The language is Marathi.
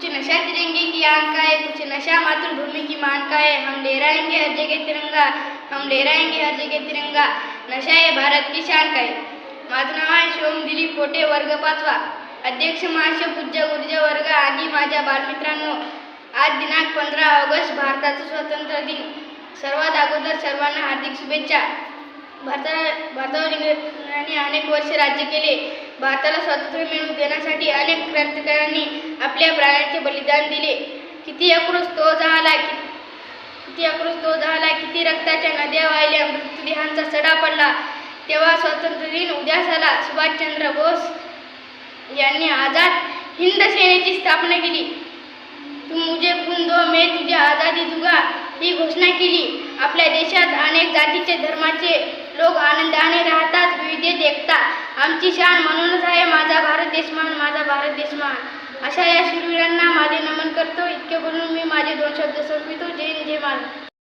कुछ नशा तिरंगे की आन का है कुछ नशा मातृभूमि की मान का है। हम लहराएंगे हर जगह तिरंगा हम लहराएंगे हर जगह तिरंगा। नशा है भारत की शान का है। माझं नाव आहे शोम दिलीप पोटे वर्ग पाचवा अध्यक्ष महाशय पूज्य ऊर्जा वर्ग आणि माझ्या बालमित्रांनो आज दिनांक पंधरा ऑगस्ट भारताचा स्वातंत्र्य दिन. सर्वात अगोदर सर्वांना हार्दिक शुभेच्छा. भारताला भारतावर इंग्रजांनी अनेक वर्षे राज्य केले. भारताला स्वातंत्र्य मिळवून देण्यासाठी अनेक क्रांतिकारांनी आपल्या प्राण्यांचे बलिदान दिले. किती आक्रोश तो झाला किती आक्रोश तो झाला किती रक्ताच्या नद्या वाहिल्या मृतदेहांचा सडा पडला. तेव्हा स्वातंत्र्य दिन उद्या झाला. सुभाषचंद्र बोस यांनी आझाद हिंद सेनेची स्थापना केली. तू मुझे खून दो मे तुझे आझादी दुगा ही घोषणा केली. आपल्या देशात अनेक जातीचे धर्माचे लोक आनंदाने राहत म्हणजे देखता. आमची शान म्हणूनच आहे माझा भारत देशमान माझा भारत देशमान. अशा या शूरवीरांना माझे नमन करतो. इतके बोलून मी माझे दोन शब्द संपवितो. जय हिंद, जय महाराज